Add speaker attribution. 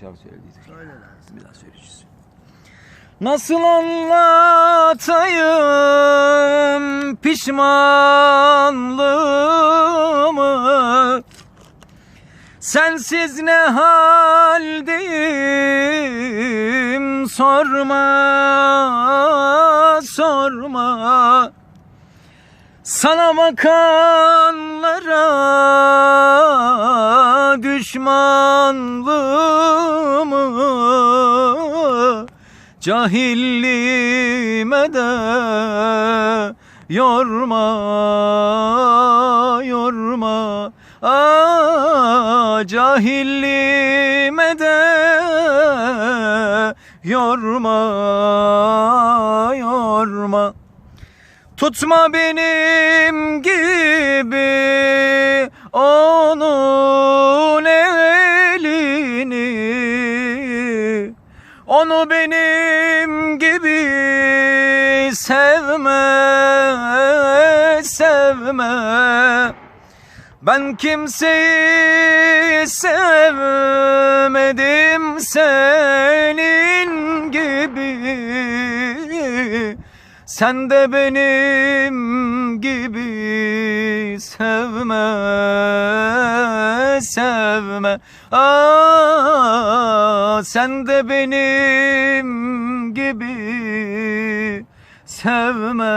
Speaker 1: Şarkı söylediydik.
Speaker 2: Söyle lan.
Speaker 1: Bir daha söyleyeceğiz. Nasıl anlatayım pişmanlığımı Sensiz ne haldeyim sorma sorma sana bakanlara düşmanlığımı Cahilliğime de yorma yorma. Aa, cahilliğime de yorma yorma. Tutma benim gibi onun elini Onu benim gibi sevme, sevme. Ben kimseyi sevmedim senin gibi. Sen de benim gibi sevme sevme. Aa, Sen de benim gibi sevme